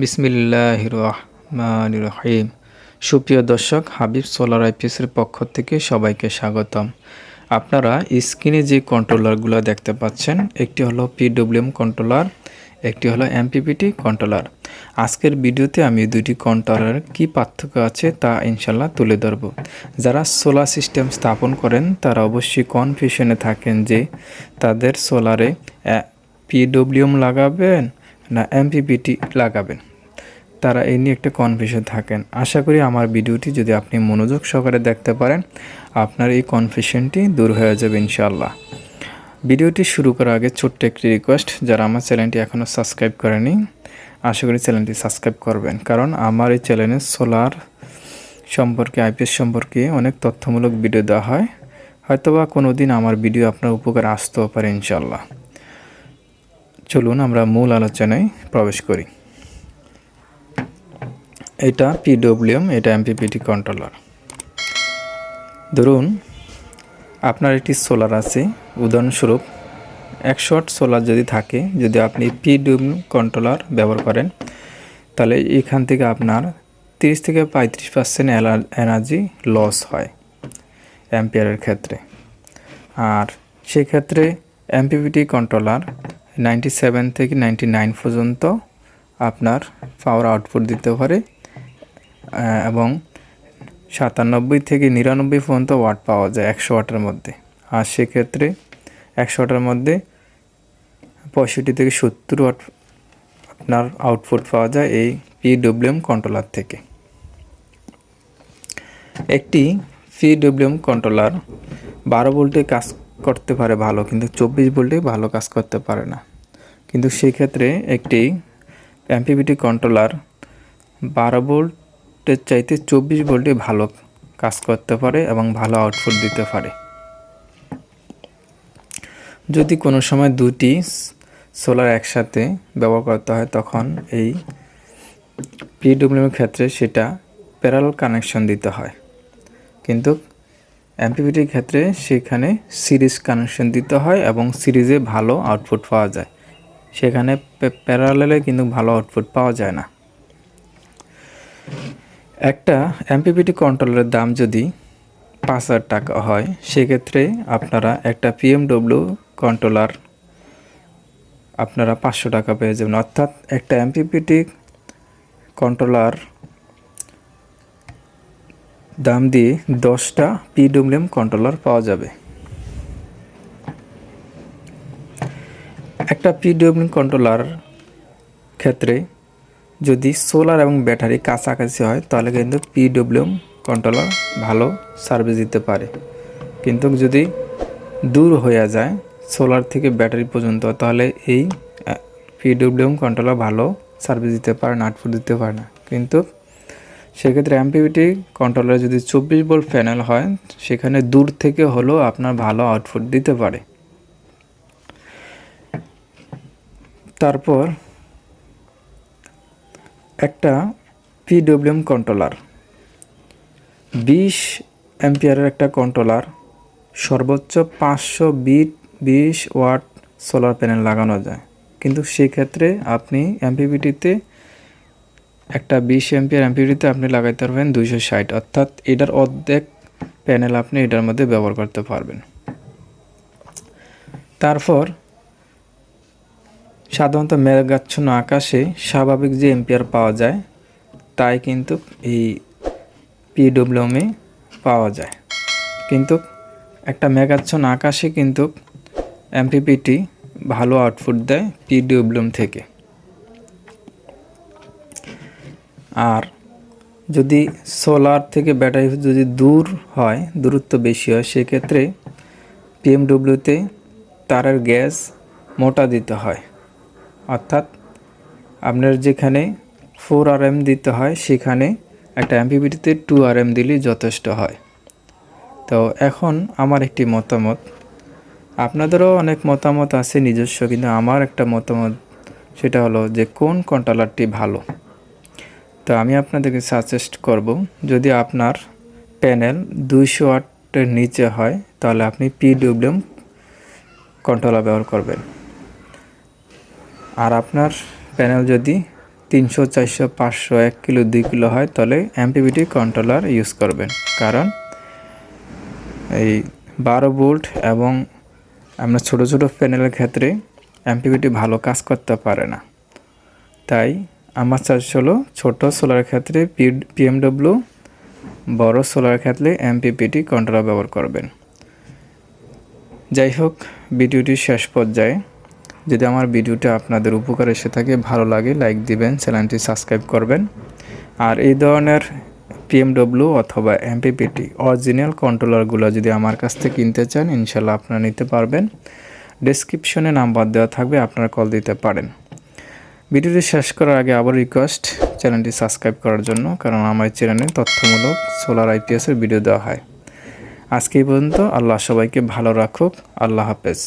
বিসমিল্লাহ রহমান রহিম সুপ্রিয় দর্শক, হাবিব সোলার আইপিএসের পক্ষ থেকে সবাইকে স্বাগতম। আপনারা স্ক্রিনে যে কন্ট্রোলারগুলো দেখতে পাচ্ছেন, একটি হলো পিডব্লিউএম কন্ট্রোলার, একটি হলো এমপিপিটি কন্ট্রোলার। আজকের ভিডিওতে আমি দুটি কন্ট্রোলারের কি পার্থক্য আছে তা ইনশাল্লাহ তুলে ধরব। যারা সোলার সিস্টেম স্থাপন করেন, তারা অবশ্যই কনফিউশনে থাকেন যে তাদের সোলারে পিডব্লিউএম লাগাবেন না এমপিপিটি লাগাবেন। তারা এই নিয়ে একটা কনফিউশন থাকেন। আশা করি আমার ভিডিওটি যদি আপনি মনোযোগ সহকারে দেখতে পারেন, আপনার এই কনফিউশনটি দূর হয়ে যাবে ইনশাল্লাহ ভিডিওটি শুরু করার আগে ছোট্ট একটি রিকোয়েস্ট যারা আমার চ্যানেলটি এখনও সাবস্ক্রাইব করেনি, আশা করি চ্যানেলটি সাবস্ক্রাইব করবেন। কারণ আমার এই চ্যানেলে সোলার সম্পর্কে আইপিএস সম্পর্কে অনেক তথ্যমূলক ভিডিও দেওয়া হয়। হয়তোবা কোনো দিন আমার ভিডিও আপনার উপকার আসতেও পারে ইনশাল্লাহ চলুন আমরা মূল আলোচনায় প্রবেশ করি। এটা পিডব্লিউএম এটা এমপিপিটি কন্ট্রোলার ধরুন, আপনার একটি সোলার আছে, উদাহরণস্বরূপ একশো সোলার যদি থাকে, যদি আপনি পিডব্লিউ কন্ট্রোলার ব্যবহার করেন, তাহলে এখান থেকে আপনার তিরিশ থেকে পঁয়ত্রিশ পার্সেন্ট এনার্জি লস হয় অ্যাম্পিয়ারের ক্ষেত্রে। আর সেক্ষেত্রে এমপিপিটি কন্ট্রোলার নাইনটি সেভেন থেকে নাইনটি নাইন পর্যন্ত আপনার পাওয়ার আউটপুট দিতে পারে। এবং সাতানব্বই থেকে নিরানব্বই পর্যন্ত ওয়াট পাওয়া যায় একশো ওয়াটের মধ্যে। আর সেক্ষেত্রে একশো ওয়াটের মধ্যে পঁয়ষট্টি থেকে সত্তর ওয়াট আপনার আউটপুট পাওয়া যায় এই পিডব্লিউএম কন্ট্রোলার থেকে। একটি পিডব্লিউএম কন্ট্রোলার বারো ভোল্টে কাজ করতে পারে ভালো, কিন্তু চব্বিশ ভোল্টে ভালো কাজ করতে পারে না। কিন্তু সেক্ষেত্রে একটি এমপিবিটি কন্ট্রোলার বারো ভোল্টের চাইতে চব্বিশ ভোল্টে ভালো কাজ করতে পারে এবং ভালো আউটপুট দিতে পারে। যদি কোনো সময় দুটি সোলার একসাথে ব্যবহার করতে হয়, তখন এই পিডব্লিউএর ক্ষেত্রে সেটা প্যারাল কানেকশন দিতে হয়। কিন্তু এমপিপিটির ক্ষেত্রে সেখানে সিরিজ কানেকশন দিতে হয় এবং সিরিজে ভালো আউটপুট পাওয়া যায়। সেখানে প্যারালেলে কিন্তু ভালো আউটপুট পাওয়া যায় না। একটা এমপিপিটি কন্ট্রোলারের দাম যদি পাঁচ হাজার টাকা হয়, সেক্ষেত্রে আপনারা একটা পিএমডব্লিউ কন্ট্রোলার আপনারা পাঁচশো টাকা পেয়ে যাবেন। অর্থাৎ একটা এমপিপিটি কন্ট্রোলার দাম দিয়ে দশটা পিডব্লিউএম কন্ট্রোলার পাওয়া যাবে। একটা পিডব্লিউএম কন্ট্রোলার ক্ষেত্রে যদি সোলার এবং ব্যাটারি কাছাকাছি হয়, তাহলে কিন্তু পিডব্লিউএম কন্ট্রোলার ভালো সার্ভিস দিতে পারে। কিন্তু যদি দূর হয়ে যায়, সোলার থেকে ব্যাটারি পর্যন্ত, তাহলে এই পিডব্লিউএম কন্ট্রোলার ভালো সার্ভিস দিতে পারে না আউটপুট দিতে পারে না। কিন্তু সেক্ষেত্রে এমপিভিটি কন্ট্রোলার যদি চব্বিশ ভোল্ট প্যানেল হয়, সেখানে দূর থেকে হলেও আপনার ভালো আউটপুট দিতে পারে। তারপর একটা পিডব্লিউএম কন্ট্রোলার বিশ অ্যাম্পিয়ারের একটা কন্ট্রোলার সর্বোচ্চ পাঁচশো বিট, বিশ ওয়াট সোলার প্যানেল লাগানো যায়। কিন্তু সেক্ষেত্রে আপনি এমপিপিটিতে একটা বিশ এমপিয়ার এমপিপিটিতে আপনি লাগাইতে পারবেন দুইশো ষাট। অর্থাৎ এটার অর্ধেক প্যানেল আপনি এটার মধ্যে ব্যবহার করতে পারবেন। তারপর সাধারণত মেঘাচ্ছন্ন আকাশে স্বাভাবিক যে এম্পিয়ার পাওয়া যায়, তাই কিন্তু এই পিডব্লিউমে পাওয়া যায়। কিন্তু একটা মেঘাচ্ছন্ন আকাশে কিন্তু এমপিপিটি ভালো আউটপুট দেয় পিডব্লিউম থেকে। আর যদি সোলার থেকে ব্যাটারি যদি দূর হয়, দূরত্ব বেশি হয়, সেক্ষেত্রে পিএমডব্লিউতে তারের গ্যাস মোটা দিতে হয়। অর্থাৎ আপনার যেখানে ফোর আর এম দিতে হয়, সেখানে একটা এমপিপিটিতে টু আর এম দিলেই যথেষ্ট হয়। তো এখন আমার একটি মতামত। আপনাদেরও অনেক মতামত আছে নিজস্ব, কিন্তু আমার একটা মতামত, সেটা হলো যে কোন কন্ট্রোলারটি ভালো? তো আমি আপনাদেরকে সাজেস্ট করব, যদি আপনার প্যানেল দুইশো ওয়াটের নিচে হয়, তাহলে আপনি পিডব্লিউএম কন্ট্রোলার ব্যবহার করবেন। আর আপনার প্যানেল যদি তিনশো, চারশো, পাঁচশো, এক কিলো, দুই কিলো হয়, তাহলে এমপিপিটি কন্ট্রোলার ইউজ করবেন। কারণ এই বারো বোল্ট এবং আমরা ছোট ছোট প্যানেলের ক্ষেত্রে এমপিবিটি ভালো কাজ করতে পারে না। তাই আমার চার্জ হলো ছোট সোলার ক্ষেত্রে পি পিএমডব্লিউ বড় সোলার ক্ষেত্রে এমপিপিটি কন্ট্রোলার ব্যবহার করবেন। যাই হোক, ভিডিওটি শেষ পর্যায়ে যদি আমার ভিডিওটা আপনাদের উপকার এসে থাকে, ভালো লাগে লাইক দিবেন, চ্যানেলটি সাবস্ক্রাইব করবেন। আর এই ধরনের পিএমডব্লিউ অথবা এমপিপিটি অরিজিনাল কন্ট্রোলারগুলো যদি আমার কাছ থেকে কিনতে চান, ইনশাল্লাহ আপনারা নিতে পারবেন। ডেসক্রিপশনে নাম্বার দেওয়া থাকবে, আপনারা কল দিতে পারেন। ভিডিওটি শেষ করার আগে আবার রিকোয়েস্ট চ্যানেলটি সাবস্ক্রাইব করার জন্য, কারণ আমার চ্যানেলে তথ্যমূলক সোলার আইপিএসের ভিডিও দেওয়া হয়। আজকে এই পর্যন্ত, আল্লাহ সবাইকে ভালো রাখুক, আল্লাহ হাফেজ।